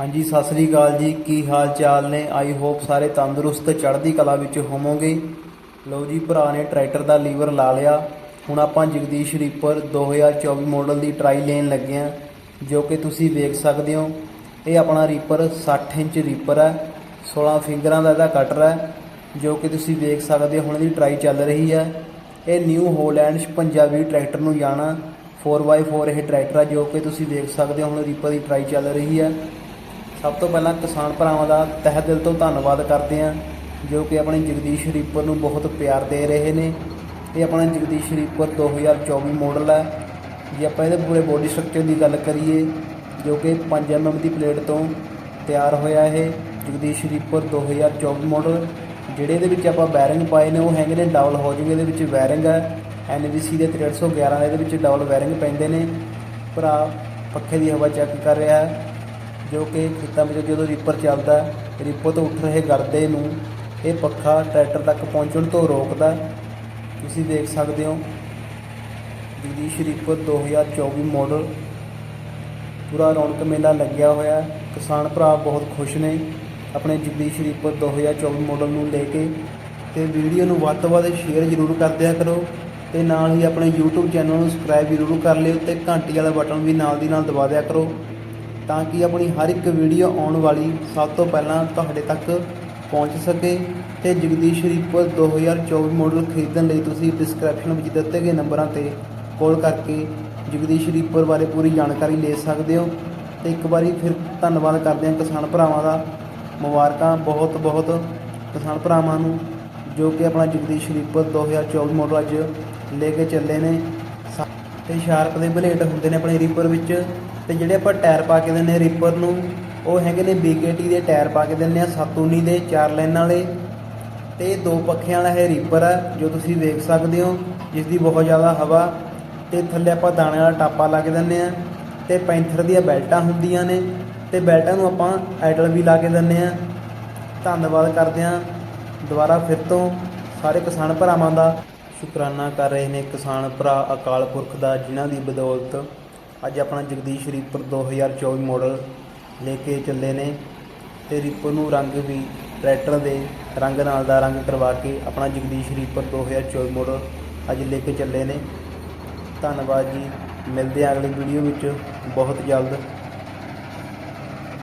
ਹਾਂਜੀ, ਸਤਿ ਸ੍ਰੀ ਅਕਾਲ ਜੀ। ਕੀ ਹਾਲ ਚਾਲ ਨੇ? ਆਈ ਹੋਪ ਸਾਰੇ ਤੰਦਰੁਸਤ, ਚੜ੍ਹਦੀ ਕਲਾ ਵਿੱਚ ਹੋਵੋਗੇ। ਲਓ ਜੀ, ਭਰਾ ਨੇ ਟਰੈਕਟਰ ਦਾ ਲੀਵਰ ਲਾ ਲਿਆ। ਹੁਣ ਆਪਾਂ ਜਗਦੀਸ਼ ਰੀਪਰ 2024 ਮਾਡਲ ਦੀ ਟਰਾਈ ਲੈਣ ਲੱਗੇ ਹਾਂ ਜੋ ਕਿ ਤੁਸੀਂ ਵੇਖ ਸਕਦੇ ਹੋ। ਇਹ ਆਪਣਾ ਰੀਪਰ 60 ਇੰਚ ਰੀਪਰ ਹੈ 16 ਫਿੰਗਰਾਂ ਦਾ ਇਹਦਾ ਕਟਰ ਹੈ, ਜੋ ਕਿ ਤੁਸੀਂ ਵੇਖ ਸਕਦੇ ਹੋ, ਹੁਣ ਇਹਦੀ ਟਰਾਈ ਚੱਲ ਰਹੀ ਹੈ। ਇਹ ਨਿਊ ਹੋਲੈਂਡ 56 ਵੀ ਟਰੈਕਟਰ ਨੂੰ ਜਾਣਾ। 4x4 ਇਹ ਟਰੈਕਟਰ ਹੈ, ਜੋ ਕਿ ਤੁਸੀਂ ਵੇਖ ਸਕਦੇ ਹੋ, ਹੁਣ ਰੀਪਰ ਦੀ ਟਰਾਈ ਚੱਲ ਰਹੀ ਹੈ। ਸਭ ਤੋਂ ਪਹਿਲਾਂ ਕਿਸਾਨ ਭਰਾਵਾਂ ਦਾ ਤਹਿ ਦਿਲ ਤੋਂ ਧੰਨਵਾਦ ਕਰਦੇ ਹਾਂ, ਜੋ ਕਿ ਆਪਣੇ ਜਗਦੀਸ਼ ਰੀਪਰ ਨੂੰ ਬਹੁਤ ਪਿਆਰ ਦੇ ਰਹੇ ਨੇ। ਇਹ ਆਪਣਾ ਜਗਦੀਸ਼ ਰੀਪਰ 2024 ਮਾਡਲ ਹੈ। ਜੇ ਆਪਾਂ ਇਹਦੇ ਪੂਰੇ ਬੋਡੀ ਸਟਰਕਚਰ ਦੀ ਗੱਲ ਕਰੀਏ, ਜੋ ਕਿ 5 mm ਦੀ ਪਲੇਟ ਤੋਂ ਤਿਆਰ ਹੋਇਆ ਇਹ ਜਗਦੀਸ਼ ਰੀਪਰ 2024 ਮਾਡਲ ਜਿਹੜੇ ਇਹਦੇ ਵਿੱਚ ਆਪਾਂ ਬੈਰਿੰਗ ਪਾਏ ਨੇ, ਉਹ ਹੈਗੇ ਨੇ ਡਬਲ ਹੋਜਿੰਗ ਇਹਦੇ ਵਿੱਚ ਬੈਰਿੰਗ ਹੈ। NVC ਦੇ 311 ਦੇ ਇਹਦੇ ਵਿੱਚ ਡਬਲ ਬੈਰਿੰਗ ਪੈਂਦੇ ਨੇ। ਭਰਾ ਪੱਖੇ ਦੀ ਹਵਾ ਚੈੱਕ ਕਰ ਰਿਹਾ ਹੈ। ਜੋ ਕਿ ਖੇਤਾਂ ਵਿੱਚ ਜਦੋਂ ਰੀਪਰ ਚੱਲਦਾ ਹੈ, ਰੀਪਰ ਤੋਂ ਉੱਠ ਰਹੇ ਗਰਦੇ ਨੂੰ ਇਹ ਪੱਖਾ ਟਰੈਕਟਰ ਤੱਕ ਪਹੁੰਚਣ ਤੋਂ ਰੋਕਦਾ ਤੁਸੀਂ ਦੇਖ ਸਕਦੇ ਹੋ ਜਗਦੀਸ਼ ਰੀਪਰ 2024 ਮਾਡਲ ਪੂਰਾ ਰੌਣਕ ਮੇਲਾ ਲੱਗਿਆ ਹੋਇਆ ਕਿਸਾਨ ਭਰਾ ਬਹੁਤ ਖੁਸ਼ ਨੇ ਆਪਣੇ ਜਗਦੀਸ਼ ਰੀਪਰ 2024 ਮਾਡਲ ਨੂੰ ਲੈ ਕੇ ਤੇ ਵੀਡੀਓ ਨੂੰ ਵੱਧ ਤੋਂ ਵੱਧ ਸ਼ੇਅਰ ਜ਼ਰੂਰ ਕਰਦਿਆ ਕਰੋ ਤੇ ਨਾਲ ਹੀ ਆਪਣੇ YouTube ਚੈਨਲ ਨੂੰ ਸਬਸਕ੍ਰਾਈਬ ਜ਼ਰੂਰ ਕਰ ਲਿਓ ਤੇ ਘੰਟੀ ਵਾਲਾ ਬਟਨ ਵੀ ਨਾਲ ਦੀ ਨਾਲ ਦਬਾ ਦਿਆ ਕਰੋ। ਤਾਂ ਕਿ ਆਪਣੀ ਹਰ ਇੱਕ ਵੀਡੀਓ ਆਉਣ ਵਾਲੀ ਸਭ ਤੋਂ ਪਹਿਲਾਂ ਤੁਹਾਡੇ ਤੱਕ ਪਹੁੰਚ ਸਕੇ। ਤੇ ਜਗਦੀਸ਼ ਰੀਪਰ 2024 ਮਾਡਲ ਖਰੀਦਣ ਲਈ ਤੁਸੀਂ ਡਿਸਕ੍ਰਿਪਸ਼ਨ ਵਿੱਚ ਦਿੱਤੇ ਗਏ ਨੰਬਰਾਂ ਤੇ ਕਾਲ ਕਰਕੇ ਜਗਦੀਸ਼ ਰੀਪਰ ਬਾਰੇ ਪੂਰੀ ਜਾਣਕਾਰੀ ਲੈ ਸਕਦੇ ਹੋ। ਤੇ ਇੱਕ ਵਾਰੀ ਫਿਰ ਧੰਨਵਾਦ ਕਰਦੇ ਹਾਂ ਕਿਸਾਨ ਭਰਾਵਾਂ ਦਾ। ਮੁਬਾਰਕਾਂ, ਬਹੁਤ ਬਹੁਤ ਕਿਸਾਨ ਭਰਾਵਾਂ ਨੂੰ, ਜੋ ਕਿ ਆਪਣਾ ਜਗਦੀਸ਼ ਰੀਪਰ 2024 ਮਾਡਲ ਅੱਜ ਲੈ ਕੇ ਚੱਲੇ ਨੇ। ਤੇ ਸ਼ਾਰਪ ਦੇ ਬਲੇਡ ਹੁੰਦੇ ਨੇ ਆਪਣੇ ਰੀਪਰ ਵਿੱਚ ਤੇ ਜਿਹੜੇ ਆਪਾਂ ਟਾਇਰ ਪਾ ਕੇ ਦਿੰਨੇ ਰੀਪਰ ਨੂੰ, ਉਹ ਹੈਗੇ ਨੇ BKT ਦੇ ਟਾਇਰ ਪਾ ਕੇ ਦਿੰਨੇ ਆ 719 ਦੇ, ਚਾਰ ਲਾਈਨਾਂ ਵਾਲੇ ਤੇ ਦੋ ਪੱਖਿਆਂ ਵਾਲਾ ਇਹ ਰੀਪਰ ਹੈ ਜੋ ਤੁਸੀਂ ਵੇਖ ਸਕਦੇ ਹੋ ਜਿਸ ਦੀ ਬਹੁਤ ਜ਼ਿਆਦਾ ਹਵਾ ਤੇ ਥੱਲੇ ਆਪਾਂ ਦਾਣੇ ਵਾਲਾ ਟਾਪਾ ਲਾ ਕੇ ਦਿੰਨੇ ਆ ਤੇ ਪੈਂਥਰ ਦੀਆਂ ਬੈਲਟਾਂ ਹੁੰਦੀਆਂ ਨੇ ਤੇ ਬੈਲਟਾਂ ਨੂੰ ਆਪਾਂ ਆਈਡਲ ਵੀ ਲਾ ਕੇ ਦਿੰਨੇ ਆ ਧੰਨਵਾਦ ਕਰਦੇ ਹਾਂ ਦੁਬਾਰਾ ਫਿਰ ਤੋਂ ਸਾਰੇ ਕਿਸਾਨ ਭਰਾਵਾਂ ਦਾ। ਸ਼ੁਕਰਾਨਾ ਕਰ ਰਹੇ ਨੇ ਕਿਸਾਨ ਭਰਾ ਅਕਾਲ ਪੁਰਖ ਦਾ, ਜਿਨ੍ਹਾਂ ਦੀ ਬਦੌਲਤ ਅੱਜ ਆਪਣਾ ਜਗਦੀਸ਼ ਰੀਪਰ 2024 ਮਾਡਲ ਲੈ ਕੇ ਚੱਲੇ ਨੇ ਤੇ ਰੀਪਰ ਨੂੰ ਰੰਗ ਵੀ ਟਰੈਕਟਰ ਦੇ ਰੰਗ ਨਾਲ ਦਾ ਰੰਗ ਕਰਵਾ ਕੇ ਆਪਣਾ ਜਗਦੀਸ਼ ਰੀਪਰ 2024 ਮਾਡਲ ਅੱਜ ਲੈ ਕੇ ਚੱਲੇ ਨੇ। ਧੰਨਵਾਦ ਜੀ। ਮਿਲਦੇ ਹਾਂ ਅਗਲੀ ਵੀਡੀਓ ਵਿੱਚ। ਬਹੁਤ ਜਲਦ।